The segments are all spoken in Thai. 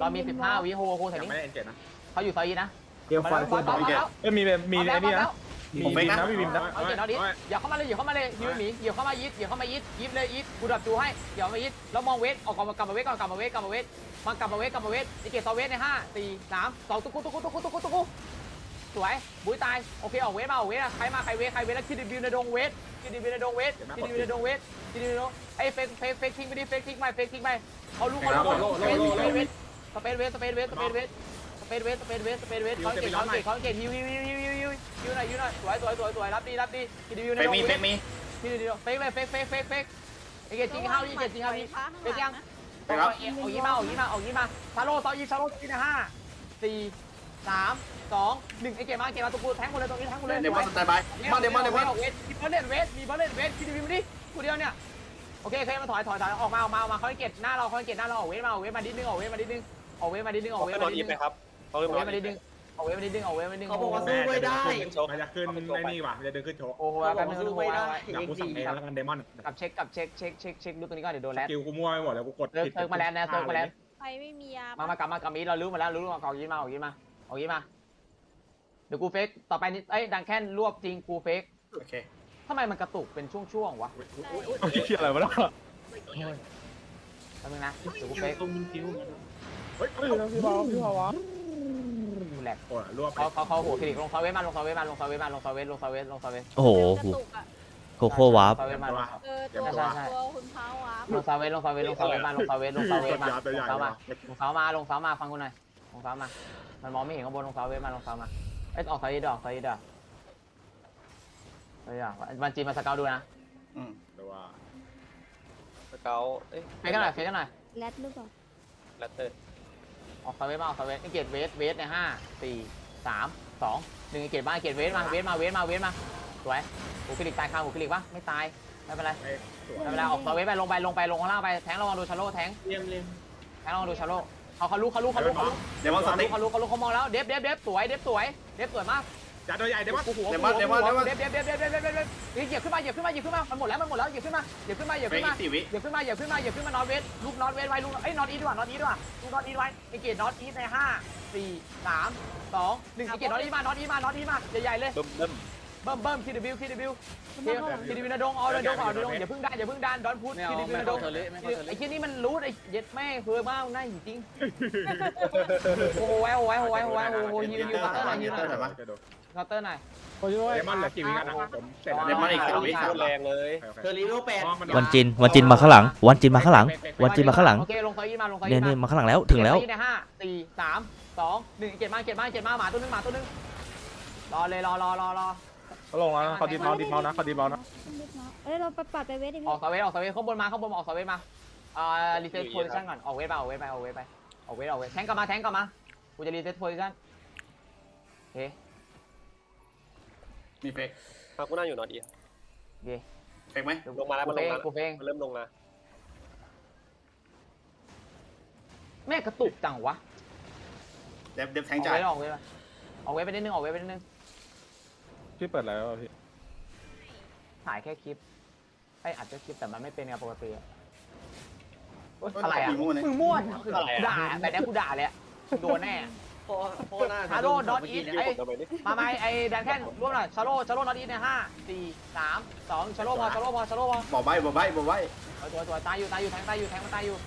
เรามีสิบห้าวิโฮโฮแถวยังนี้ไม่ได้เอ็นเจ็ดนะเขาอยู่ซอยยีนะ เดี๋ยวไฟบอลบอลบอลแล้วเอ้ยมีแบบมีไอ้นี่นะมีผมเฟบิกมนะนะมีบิมนะเอาเจ็ดเอาดิอย่าเข้ามาเลยอย่าเข้ามาเลยยูหมีอย่าเข้ามายิดอย่าเข้ามายิดยิบเลยยิดกูดับจูให้อย่ามายิดแล้วมองเวทออกกลับมากลับมาเวทก่อนกลับมาเวทกลับมาเวทมากลับมาเวทกลับมาเวทไอเกตต่อเวทในห้าสี่สามสองตุ๊กตุ๊กตุ๊กตุ๊กตุ๊กตุ๊กสวยบุ้ยตายโอเคออกเวทมาออกเวทใครมาใครเวทใครเวทแล้วคิดดิบิวในดงเวทคิดดิบิวในดงเวทคิดดิบิวในดงเวทคิดดิบิวในดงไอ้เฟกเฟกเฟกทิ้งไปดิเฟกทิ้งไปเฟกทิ้งไปเขาลูกเขาลูกเขาลูกเวทเวท สเปนเวทสเปนเวทสเปนเวทสเปนเวทสเปนเวทสเปนเวทเขาเก่งเขาเก่งเขาเก่งฮิวฮิวฮิวฮิวฮิวฮิวฮิวหน่อยฮิวหน่อยสวยสวยสวยสวยรับดีรับดีคิดดิบิวในเฟกดงมีเวเฟทกมีพี่เดียวเฟกเลยเฟกเฟกเฟกเฟกไอเกจริงห้าวนี่เกจริงห้าวนี่เฟกยังเอาเอาเอายี่มาเอายี่มาเอายี่มาชาโลต่อยี่ชาโลที่นะห้าสี่สามสองหนึ่งไอเกมมาเกมมาตัวกูแทงหมดเลยตรงนี้แทงหมดเลยเดมอนสแตนบายมาเดมอนเดมอนเวทมีเบอร์เลนเวทมีเบอร์เลนเวทคิดดูมาดิกูเดียวเนี่ยโอเคโอเคมาถอยถอยถอยออกมาออกมาออกมาเขาเกตหน้าเราเขาเกตหน้าเราออกเวทมาออกเวทมาดิดนึงออกเวทมาดิดนึง ออกเวทมาดิดนึงออกเวทนมาอนดิอีดฟนึไหมงครับเขาอเริ่อมกนเวอทนมาอีดิดฟนึงออกเวทมาดิดนึงออกเวทมาดิดนึงเขาบอกว่าสู้ไม่ได้มันจะขึ้นไอ้นี่ว่ะมันจะเดินขึ้นโชว์โอ้โหแป๊บนึงโอ้โหอยากกูสั่งเองแล้วกันเดมอนกับเช็คกับเช็คเช็คเช็คเช็คดูตัวนี้ก่อนเดี๋ยวโดนแรดกิลกูมั่วไปหมดแล้วกูกดเลิกเลิกมาแล้วนะเลิกมาแล้วใครไม่มียามามากลับมากลับมีเรารู้มาแล้วรู้มาเอายีมาเอายีมาเอายีมาเดี๋ยวกูเฟกต่อไปนี้เอ้ยดังแค่นรวบจริงกูเฟกโอเคทำไมมันกระตุกเป็นช่วงๆวะโอ้ยเชี่ยอะไรวะเนี่ยแป๊บนึงนะเดี๋ยวกูเฟก เฮ้ยเฮ้ยพี่บอลพี่บอลวะแหลกโอ้ยรวไปเขาเขาเขาหัวคลินิกลงซาเวสมาลงซาเวสมาลงซาเวสมาลงซาเวสลงซาเวสลงซาเวสโอ้โหโคโค่วาร์ปซาเวสมาลงเออตัวตัวคุณเท้าวาลงซาเวสลงซาเวสลงซาเวสมาลงซาเวสลงซาเวสกดมายาตัวใหญ่ลงซาว่ะมาลงซามาลงซามาฟังกูหน่อยลงซามามันมองไม่เห็นข้างบนลงซาเวสมาลงซามาเอ้ออกซาเวสดอกซาเวสดอกซาเวสดอกมันจีมาสเกลดูนะอืมแต่ว่าสเกลเอ้ยเฟกกันหน่อยเฟกกันหน่อยแรดหรือเปล่าแรตเตอร์ ออกซาเวสมาออกซาเวสนี่เกตเวสเวสในห้าสี่สามสองหนึ่งเกตมาเกตเวสมาเวสมาเวสมาเวสมาสวยหูคลิกตายคาหูคลิกปะไม่ตายไม่เป็นไรไอ้สวยไม่เป็นไรออกซาเวสไปลงไปลงไปลงข้างล่างไปแทงระวังดูชาโลแทงเลียมเลียมแทงระวังดูชาโลเขาเขาลุกเขาลุกเขาลุกเขาลุกเดมอนสเขาลุติ๊กกเขาลุกเขาลุกเขามองแล้วเดฟเดฟเดฟสวยเดฟสวยเดฟสวยมาก จัดตัวใหญ่เดมอนกูหัวเดมอนเดมอนเดมอนเดฟเดฟเดฟเดฟเดฟเดฟเดฟเดฟเหยียบขึ้นมาเหยียบขึ้นมาเหยียบขึ้นมามันหมดแล้วมันหมดแล้วเหยียบขึ้นมาเหยียบขึ้นมาเหยียบเฟกขึ้นอีมากสี่วิเหยียบขึ้นมาเหยียบขึ้นมาเหยียบขึ้นมานอตเวสลูกนอตเวสไว้ลูกเอ้ยนอตอีทว่ะนอตอีทว่ะลูกนอตอีทไว้ไอเกตนอตอีทในห้าสี่สามสองหนึ่งไอเกตนอตอีทมานอตอีทมานอตอีทมาใหญ่ๆเลยเริ่มเริ่ม เบิ่มเบิ่มคิดดิวคิดดิวคิดดิวนะดงเอานะดงเอานะดงอย่าเพิ่งดันอย่าเพิ่งดันดอนพุทคิดดิวนะดงไอ้ที่นี่มันรู้ไอ้เย็ดแม่เฟือมากน่าจริงโอ้โหโอ้โหโอ้โหโอ้โหโอ้โหฮิวฮิวเคาน์เตอร์หน่อยฮิวหน่อยเคาน์เตอร์หน่อยโอ้ยด้วยเดมอนเหลือกี่วิกันนะผมเสร็จโคตรแรงเลยเธอรีโลแปดวันจินวันจินมาข้างหลัง วันจินมาข้างหลัง วันจินมาข้างหลังโอเคลงซอยอีมาลงซอยอีเนี่ยมาเนี่ยมาข้างหลังแล้วถึงแล้วในห้าสี่สามสองหนึ่งเก็บมาเก็บมาเก็บมาหมาตัวนึงหมาตัวนึงรอเลยรอรอรอรอ เขาลงแล้วนะเขาดีเมาดีเมานะเขาดีเมานะเอ้ยเราไปปัดไปเวทดิออกซอยเวทออกซอยเวทข้างบนมาข้างบนออกซอยเวทมาอ่ารีเซ็ตโพซิชั่นก่อนออกเวทไปออกเวทไปออกเวทไปออกเวทออกเวทแทงกลับมาแทงกลับมากูจะรีเซ็ตโพซิชั่นโอเคมีเฟกมากูนั่งอยู่นอนอีฟเฟกไหมลงมาแล้วกูมันเฟลงงมากูเฟงมันเริ่มลงมาแม่กระตุกจังวะเดฟเดฟแทองอกจ่ายเวทออกเวทออกเวทไปนิดนึงออกเวทไปนิดนึง พี่เปิดอะไรวะพี่ถ่ายแค่คลิปไอ้อัดแค่คลิปแต่มันไม่เป็นไงปกติอะอะไรอะมีงูเนี่ยมึงมั่วด่าแบบนี้กูด่าเลยโดนแน่พ่อพ่อหน้าฮาโลดอทอีทยืดไอ้ผมทำไมนี่มาไหมไอ้ดันแค่นร่วมหน่อยชาโลชาโลนอตอีทในห้าสี่สามสองชาโลพอชาโลพอชาโลพอบอกใบบอกใบบอกใบสวยสวยตายอยู่ตายอยู่แทงตายอยู่แทงมันตายอยู่โอ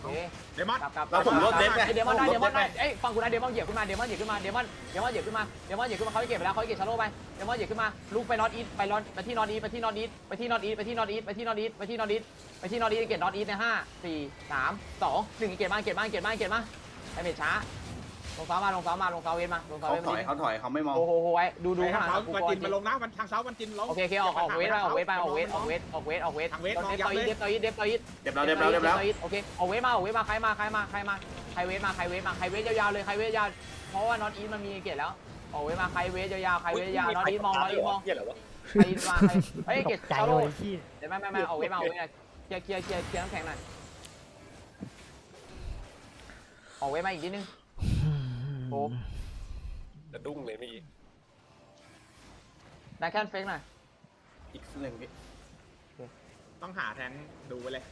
เคเดมอนกลับกลับแล้วผมรถเดฟไง เดมอนได้ผมเดรมอถนเดฟได้ไงเอ้ยฟังกูนะเดมอนเหยียบขึ้นมาเดมอนเหยียบขึ้นมาเดมอนเดมอนเหยียบขึ้นมาเดมอนเหยียบขึ้นมาเขาเก็บไปแล้วเขาเก็บชาโลไปเดมอนเหยียบขึ้นมาลูกไปนอตอีทไปนอตไปที่นอตอีทไปที่นอตอีทไปที่นอตอีทไปที่นอตอีทไปที่นอตอีทไปที่นอตอีทไปที่นอตอีทเก็บนอตอีทในห้าสี่สามสองหนึ่งเก็บมาเก็บมาเก็บมาเก็บมาไอ้เมช้า ลงเสามาลงเสามาลงเสาเวนมาลงเสาเขาเวนถมาอยเขาถอยเขาไม่มองโอ้โหไว้ดูดูทาข้างงหลัเช้างกูวันก่อจินนมาลงนะวันทางเช้าวันจินลงโอเคโอเคออกออกเวทไปออกเวทไปออกเวทออกเวทออกเวทออกเวททางเวทเดมองฟยัต่บอเลอียเดฟต่ออีเดฟต่ออีเดฟเราเดฟเราเดฟแล้วโอเคออกเวทมาออกเวทมาใครมาใครมาใครมาใครเวทมาใครเวทมาใครเวทยาวๆเลยใครเวทยาวเพราะว่านอตอีมันมีเกตแล้วออกเวทมาใครเวทยาวๆใครเวทยาวนอตอีมองนอตอีมองเหี้ยอะไรวะใครมาใครเฮ้ยเกตชาโลเดี๋ยวไม่ไม่ไม่ออกเวทมาออกเวทมาเคลียร์เคลียร์เคลียร์เคลียร์น้ำแข็งหน่อยออกเวทมาอีกนิดนึง โอ้จะดุ้งเลยเมื่อกี้ได้แค่เฟกหน่อยอีกหนึ่งวิต้องหาแทงดูไปเลย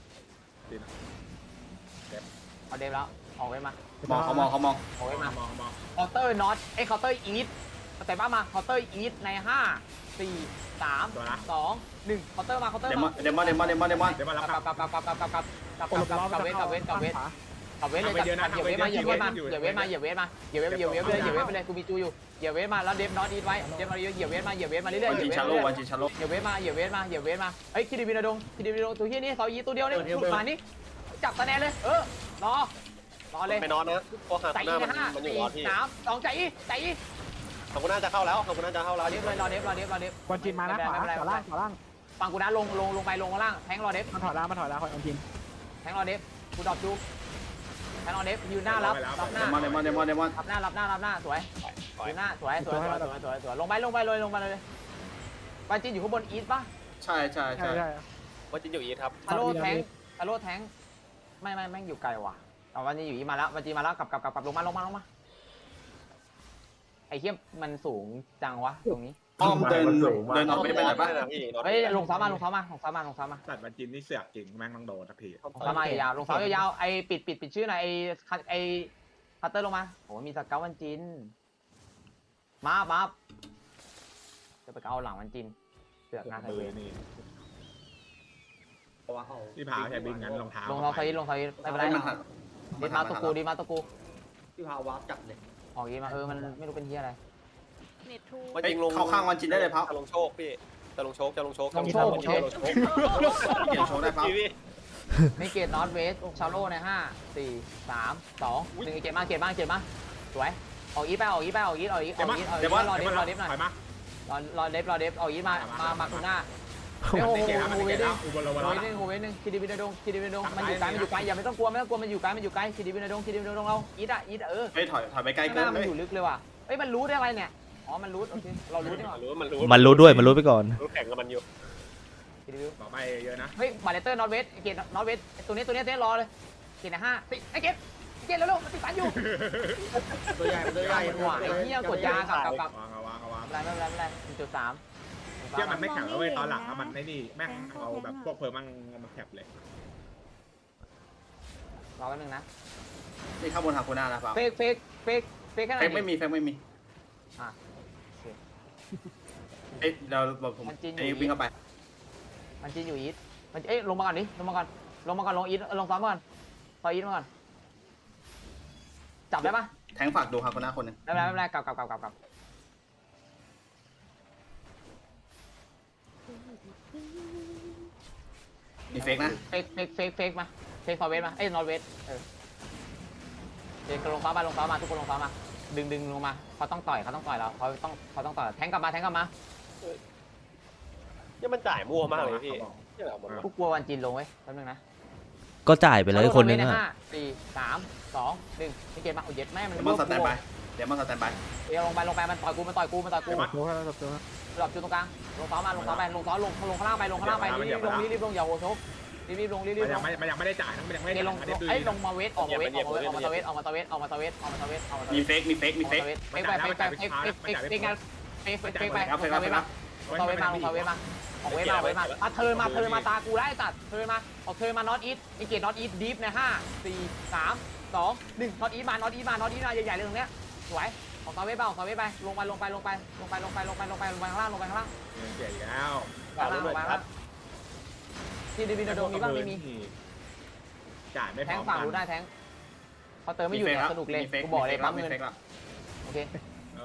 เอาเดฟแล้วออกเวทมามองเขามองเขามองออกเวทมมาองมองมองเคาน์เตอร์น็อตไอ้เคาน์เตอร์อีทแต่บ้ามาเคาน์เตอร์อีทในห้าสี่สามตัวนะสองหนึ่งเคาน์เตอร์มาเคาน์เตอร์เดมอมานเดมอนเดมอนเดมอนเดมอนเดี๋ยวมารับกคลัรับบกลับกลับกลับกลับกลับกลับกลับกลับกลับกลับเวทกลับเวทกลับเวท กลับเวทเลยกลับเหยียบเวทมาเหยียบเวทมาเหยียบเวทมาเหยียบเวทมาเหยียบเวทเหยียบเวทไปเลยเหยียบเวทไปเลยกูมีจูอยู่เหยียบเวทมาแล้วเดฟน็อตอีทไว้เดฟน็อตอีทเหยียบเวทมาเหยียบเวทมาเรื่อยๆวันเหยีจิยบนเวทชามาโลเรื่อยวันจินชาโลๆเหยียบเวทมาเหยียบเวทมาเหยียบเวทมาเอ้ยคิดิบินาดงคิดิบินาดงตัวเฮียนี่เสายีตัวเดียวเนี่ยมานี่จับคะแนนเลยเออรอรอเลยไม่นอนนะเพราะหาใจหอีน้ามันนะห้ามันอยู่สี่รอที่สามสองใจอีใจอีขอบคุณน่าจะเข้าแล้วขอบคุณน่าจะเข้ารแล้อวเดฟเลยรอเดฟรอเดฟรอเดฟวันจินมานะขวาไม่เป็นไรขวาล่างขวาล่างฟังกูนะลงลงลงไปลงข้างล่างแทงรอเดฟมันถอยล่างมันถอยล่างคอยวันจินแทงรอเดฟกูดรอปจู แทงรอเดฟยืนหน้ารับรับหเดน้ามอนเดมอนเดมอนเดมอนรับหน้ารับหน้ารับหน้าสวยปล่อยยืนหน้าสวยสวยสวยสวยสวยสวยลงไปลงไปเลยลงไปเลยปาจีนอยู่ข้างบนอีทป่ะใช่ใช่ใช่ใช่ใช่ว่าจินอยู่อีทครับทาโร่แทงทาโร่แทงไม่ไม่แม่งอยู่ไกลว่ะเอาวันนี้อยู่อีมาแล้ววันจีมาแล้วกลับกลับกลับกลับลงมาลงมาลงมาไอ้เหี้ยมันสูงจังวะตรงนี้ อ้อมเดินเดินออกไปไปไหนปะนะพี่นอนเฮ้ยลงซ้ำมาลงซ้ำมาลงซ้ำมาลงซ้ำมาสัตว์วันจินนี่เสือกจริงแม่งต้องโดนทักทีลงซ้ำมายาวๆลงซ้ำยาวๆไอ้ปิดปิดปิดชื่อหน่อยไอ้คัไอ้คัตเตอร์ลงมาโอ้มีสเกลวันจินมามาจะไปเอาหลังวันจินเสือกหน้าไฮเบอเวร์ย์นี่ที่พาใช้บินงั้นรองเท้าลงเราไซด์ลงไซด์ไม่เป็นไรให้มันหันดีมาตะกูดีมาตะกูพี่พาวาร์ปจับเลยออกยีมาเออมันไม่รู้เป็นเฮียอะไร เน็ตทูว่าจิงลงเข้าข้างวันจินได้เลยพับจะลงโชคพี่จะลงโชคจะลงโชคเปลี่ยนโชว์ได้พับพี่พี่ไม่เกตนอตเวสชาโลในห้าสี่สามสองหนึ่งเกตมาเกตมาเกตมาสวยออกอีไปออกอีไปออกอีออกอีอเดี๋ยวอกมาอีออกอีเดี๋ยวมารอเดฟรอเดฟหน่อยถอยมารอรอเดฟรอเดฟออกอีมามามาคุณหน้ามัโอ้นโหได้เกมแล้วมันโหได้เวเกมดแล้วอุบลวโหรเวดหนึ่งโหเวดหนึ่งคิดิบินาดงคิดิบินาดงมันอยู่ไกลมันอยู่ไกลอย่าไม่ต้องกลัวไม่ต้องกลัวมันอยู่ไกลมันอยู่ไกลคิดิบินาดงคิดิบินาดงเราอีดอะอีดเออเฮ้ยถอยถอยไปไกลข้างหเกินน้าเลมันยอยู่ลึกเลยว่ะเอ้ยมันรู้ได้อะไรเนี่ย อ๋อ มันรู้โอเค เรารู้ดีกว่ารู้มันรู้มันรู้ด้วยมันรู้ไปก่อน รู้แข่งกับมันอยู่คิดิบิต่อไปเยอะนะเฮ้ย บาเลเตอร์นอตเวสเกตนอตเวสตัวนี้ตัวนี้เต้รอเลย เกตนะห้าติไอ้เกตเกตเร็วๆมันติดสันอยู่ตัวใหญ่ตัวใหญ่หวานไอ้เหี้ยกดยากับกับกับวางเอาวางเอาวางอะไรไม่เป็นไรไม่เป็นไรหนึ่งจุดสามเที่ยมันไม่แข็งแล้วเว้ยตอนหลังอะมันไม่นี่แม่งเอาแบบพวกเพลิงมั่งมาแคปเลยรอแป๊บนึงนะนี่ข้างบนทางคูน่าแล้วพับเฟกเฟกเฟกเฟกแค่ไหนเฟกไม่มีเฟกไม่มีอะโอเค เอ้ยเราแบบผมมันจีนอยู่ ไอ้วิ่งเข้าไป มันจีนอยู่อีทมันเอ้ยลงมาก่อนดิลงมาก่อนลงมาก่อนลงอีทลงซ้อมก่อนซอยอีทมาก่อนจับได้ปะแทงฝากดูทางคูน่าคนหนึงไม่เป็นไรไม่เป็นไรกลับกลับกลับกลับกลับมีเฟกนะเฟกเฟกเฟกเฟกมาเฟกฟอร์เวสมาเอ้ยนอร์เวสเออเด็กลงซ้อมมาลงซ้อมมาทุกคนลงซ้อมมา ดึงดึงลงมาเขาต้องต่อยเขาต้องต่อยเราเขาต้องเขาต้องต่อยแทงกลับมาแทงกลับมาเนี่ยมันจ่ายมั่วมากเลยพี่เนี่ยเอามันกูกลัววันจีนลงเว้ยแป๊บนึงนะก็จ่ายไปเลยคนนึงในอะห้าสี่สามสองหนึ่งนี่เกมมาโอ้ยเย็ดแม่มันเดี๋ยวมันสแตนบายเดี๋ยวมันสแตนบายเดี๋ยวลงไปลงไปมันต่อยกูมันต่อยกูมันต่อยกูโชว์ให้เราโชว์ให้หลบจุดตรงกลางลงซ้อมมาลงซ้อมไปลงซ้อมลงลงข้างล่างไปลงข้างล่างไปรีบลงรีบลงอย่าโหชก รีบลงรีบมันลยังงไม่มันยังไม่ได้จ่ายนะมันยังไม่ได้เกลจ่างยอันนี้ดูไอ้ดีลงมาเวทออกมาเวทออกมาเวทออกมาตะเวทออกมาตะเวทออกมาตะเวทออกมาตะเวทออกมาตะเวมีท เฟกมีเฟกมีเฟกเฟกไปเฟกไปเฟกเฟกเฟกเฟกงานเฟกเฟกเฟกไปลงตะเวทมาลงตะเวทมาลงตะเวทมาออกเวทมาเวทมาอะเทินมาเทินมาตากูไล่ตัดเทินมาออกเทินมานอตอีทไอเกตนอตอีทดีฟในห้าสี่สามสองหนึ่งนอตอีทมานอตอีทมานอตอีทมาใหญ่ๆเลยตรงเนี้ยสวยออกตะเวทไปออกตะเวทไปลงไปลงไปลงไปลงไปลงไปลงไปลงไปลงไปข้างล่างลงไปข้างล่างเสียอีกแล้วข้างล่างลงไปข้างล่าง ที่ดิวินโดมีบ้างไม่มีจ่ายไม่พแทร้องมฝั่งกันรู้ได้แทงเขาเติมไม่อยู่เนี่ยสนุกเลยมีเฟกกูบอกเลยปั๊มมีเงินเฟกละโอเค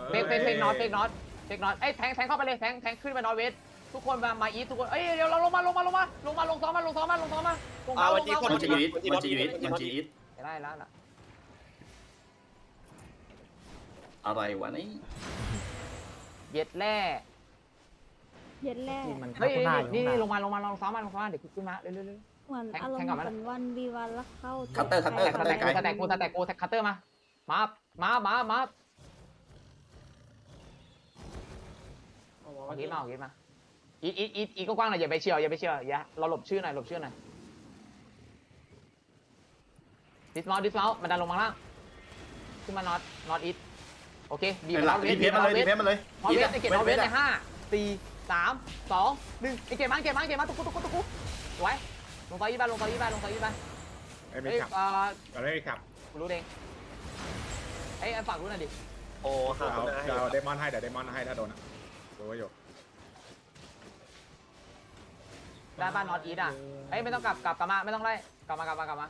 เฟกเฟกเฟกน็อตเฟกน็อตเฟกน็อตเอ้ยแทงแทงเข้าไปเลยแทงแทงขึ้นไปนอตเวสทุกคนมามาอีททุกคนเอ้ยเดี๋ยวเราลงมาลงมาลงมาลงมาลงซ้อมมาลงซ้อมมาลงซ้อมมาลงอ่าเท้าลวันงจีเท้าคนมันจะยูอิทมันจะยูอิทมันจะยูอิทได้แล้วล่ะอะไรวะนี่เย็ดแร่ เย็นแรกเฮ้ยนี่นี่ลงมาลงมาลงซ้อมมาลงซ้อมมาเดี๋ยวขึ้นมาเร็วเร็วเร็ว เหมือนแทงอารมแทงณ์กลับมาเหมือนวันวีวันแล้วเข้าคัตเตอร์คัตเตอร์สแต็กกูสแต็กกูสแต็กกูคัตเตอร์มา มา มา มา มาเอาอีทมาเอาอีทมา อีทอีทอีทอีทกว้างๆหน่อยอย่าไปเชียวอย่าไปเชียวอย่าเราหลบชื่อหน่อยหลบชื่อหน่อยดิสมอลดิสมอลมันดันลงมาล่างขึ้นมานอตนอตอีทโอเคบีบไอ้นหลัองตเวดีสเพบีสบนมาอเลตยเวดีสเพสมาเลย นอตเวสไอเกตนอตเวสในห้าสี่ สามสองหนึ่งไอเกตมาเกตมาเกตมาตุ๊กตุ๊กตุ๊กตุ๊กสวยลงต่อยี่บ้านลงต่อยี่บ้านลงต่อยี่บ้านไอ้ไม่เอ้ยขับเอ่อเราไม่ขับเกูรู้เองไอ้ยฝากรู้หน่อยดิโอ้หาเอาคนหน้าให้เดี๋ยวเอาเดมอนให้เดี๋ยวเดมอนให้ถ้าโดนอะดูไว้อยู่ได้บ้านนอตอีทอะเอ้ยไม่ต้องกลับกลับกลับมาไม่ต้องไล่กลับมากลับมากลับมา